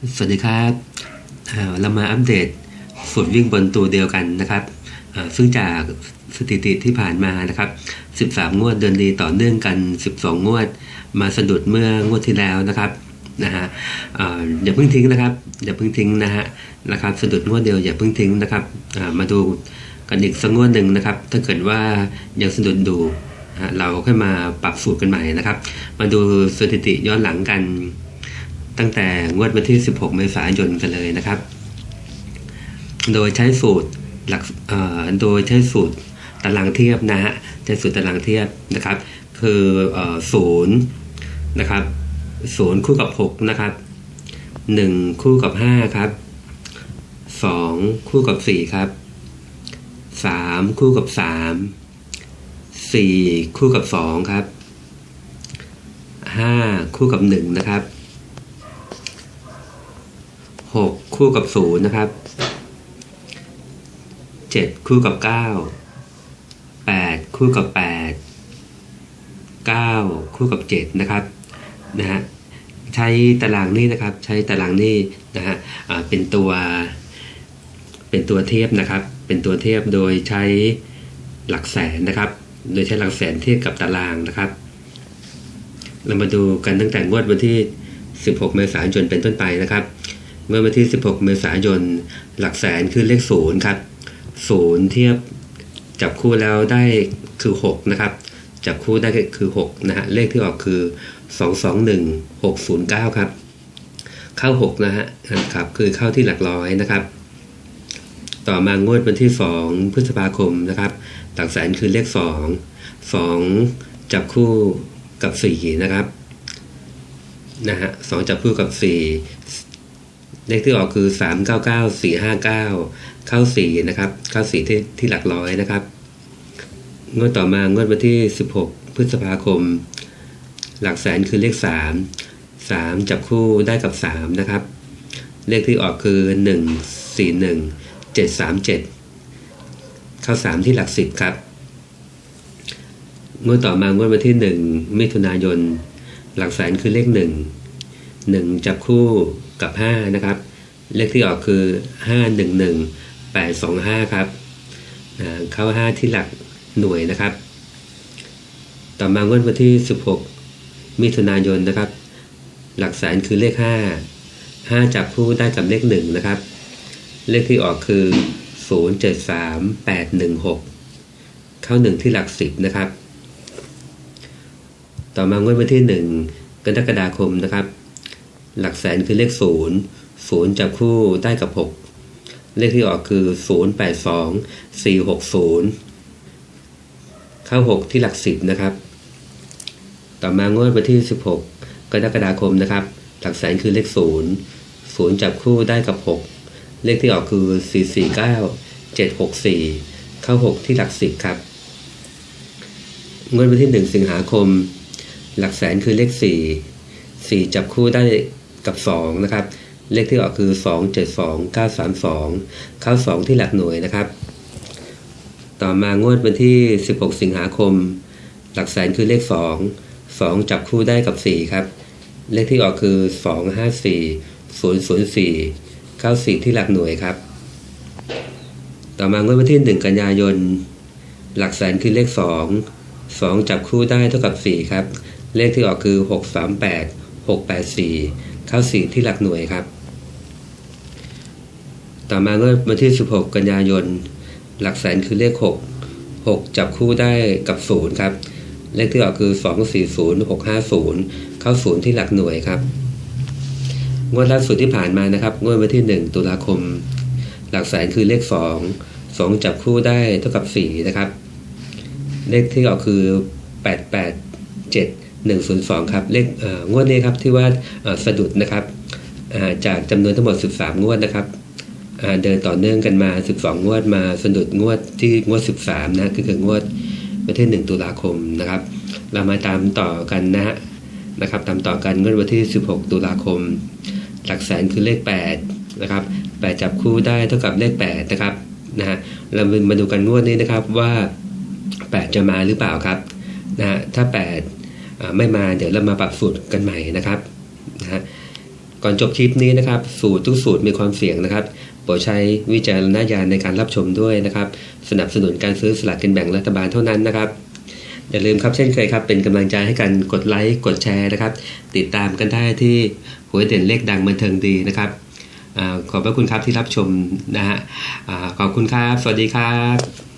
สวัสดีครับอ่าเรามาอัปเดตสูตรวิ่งบนตัวเดียวกันนะครับ ซึ่งจากสถิติที่ผ่านมานะครับ 13 งวดเดินดีต่อเนื่องกัน 12 งวด มาสะดุดเมื่องวดที่แล้วนะครับนะฮะอย่าเพิ่งทิ้งนะครับ อย่าเพิ่งทิ้งนะฮะนะครับสะดุดงวดเดียวอย่าเพิ่งทิ้งนะครับมาดูกันอีกสักงวดหนึ่งนะครับ ถ้าเกิดว่ายังสะดุดดูเราค่อยมาปรับสูตรกันใหม่นะครับ มาดูสถิติย้อนหลังกัน ตั้งแต่งวดวันที่ 16 เมษายนกันเลยนะครับ โดยใช้สูตรหลักโดยใช้สูตรตารางเทียบนะฮะใช้สูตรตารางเทียบนะครับ คือเอ่อศูนย์นะครับศูนย์คู่กับหกนะครับหนึ่งคู่กับห้าครับสองคู่กับสี่ครับสามคู่กับสามสี่คู่กับสองครับห้าคู่กับหนึ่งนะครับ หกคู่กับศูนย์นะครับเจ็ดคู่กับเก้าแปดคู่กับแปดเก้าคู่กับเจ็ดนะครับนะฮะใช้ตารางนี้นะครับ ใช้ตารางนี้นะฮะเป็นตัว เป็นตัวเทียบนะครับ เป็นตัวเทียบโดยใช้หลักแสนนะครับ โดยใช้หลักแสนเทียบกับตารางนะครับ เรามาดูกันตั้งแต่งวดวันที่ 16 เมษายนเป็นต้นไปนะครับ เมื่อวันที่ 16 เมษายน หลักแสนคือเลขศูนย์ครับศูนย์เทียบจับคู่แล้วได้คือ 6 นะครับ จับคู่ได้คือ 6 นะฮะ เลขที่ออกคือ 221 609 ครับ เข้า 6 นะฮะครับ คือเข้าที่หลักร้อยนะครับ ต่อมางวดวันที่ 2 พฤษภาคมนะครับ หลักแสนคือเลข 2 2 จับคู่กับ 4 นะครับ นะฮะสองจับคู่กับสี่ เลขที่ออกคือสามเก้าเก้าสี่ห้าเก้าเข้าสี่นะครับเข้าสี่ที่ที่หลักร้อยนะครับ งวดต่อมางวดวันที่สิบหกพฤษภาคม หลักแสนคือเลขสามสามจับคู่ได้กับสามนะครับ เลขที่ออกคือหนึ่งสี่หนึ่งเจ็ดสามเจ็ดเข้าสามที่หลักสิบครับ งวดต่อมางวดวันที่หนึ่งมิถุนายน หลักแสนคือเลขห หนึ่งจับคู่กับห้านะครับ เลขที่ออกคือห้าหนึ่งหนึ่งแปดสองห้าครับเข้าห้าที่หลักหน่วยนะครับ ต่อมางวดวันที่สิบหกมิถุนายนนะครับ หลักแสนคือเลขห้าห้าจับคู่ได้กับเลขหนึ่งนะครับ เลขที่ออกคือศูนย์เจ็ดสามแปดหนึ่งหกเข้าหนึ่งที่หลักสิบนะครับ ต่อมางวดวันที่หนึ่งกรกฎาคมนะครับ หลักแสนคือเลขศูนย์ศูนย์จับคู่ได้กับหกเลขที่ออกคือศูนย์แปดสองสี่หกศูนย์เข้าหกที่หลักสิบนะครับ ต่อมางวดวันที่สิบหกกรกฎาคมนะครับ หลักแสนคือเลขศูนย์ศูนย์จับคู่ได้กับหกเลขที่ออกคือสี่สี่เก้าเจ็ดหกสี่เข้าหกที่หลักสิบครับงวดวันที่หนึ่งสิงหาคม หลักแสนคือเลขสี่สี่จับคู่ได้ กับ2นะครับเลขที่ออกคือ 272 932 เข้า 2 ที่หลักหน่วยนะครับ ต่อมางวดวันที่ 16 สิงหาคม หลักแสนคือเลข 2 2 จับคู่ได้กับ 4 ครับ เลขที่ออกคือ 254 004 94 ที่หลักหน่วยครับ ต่อมางวดวันที่ 1 กันยายน หลักแสนคือเลข 2 2 จับคู่ได้เท่ากับ 4 ครับ เลขที่ออกคือ 638 684 เข้าสี่ที่หลักหน่วยครับ ต่อมาเมื่อวันที่สิบหกกันยายน หลักแสนคือเลขหกหกจับคู่ได้กับศูนย์ครับ เลขที่ออกคือสองสี่ศูนย์หกห้าศูนย์เข้าศูนย์ที่หลักหน่วยครับ งวดล่าสุดที่ผ่านมานะครับ งวดวันที่หนึ่งตุลาคม หลักแสนคือเลขสองสองจับคู่ได้เท่ากับสี่นะครับ เลขที่ออกคือแปด แปดเจ็ดหนึ่งศูนย์สองครับ เลขงวดนี้ครับที่ว่าสะดุดนะครับจากจำนวนทั้งหมด 13 งวดนะครับเดินต่อเนื่องกันมา 12 งวดมาสะดุดงวดที่งวด 13 นะคือคืองวดวันที่ 1 ตุลาคมนะครับ เรามาตามต่อกันนะฮะนะครับตามต่อกันงวดวันที่ 16 ตุลาคม หลักแสนคือเลข 8 นะครับ 8 จับคู่ได้เท่ากับเลข 8 นะครับนะฮะเรามาดูกันงวดนี้นะครับว่า 8 จะมาหรือเปล่าครับนะฮะถ้า 8 ไม่มาเดี๋ยวเรามาปรับสูตรกันใหม่นะครับนะฮะก่อนจบคลิปนี้นะครับ สูตรทุกสูตรมีความเสี่ยงนะครับโปรดใช้วิจารณญาณในการรับชมด้วยนะครับ สนับสนุนการซื้อสลากกินแบ่งรัฐบาลเท่านั้นนะครับอย่าลืมครับเช่นเคยครับเป็นกำลังใจให้กันกดไลค์กดแชร์นะครับ ติดตามกันได้ที่หวยเด่นเลขดังบันเทิงดีนะครับอขอบพระคุณครับที่รับชมนะฮะขอบคุณครับ สวัสดีครับ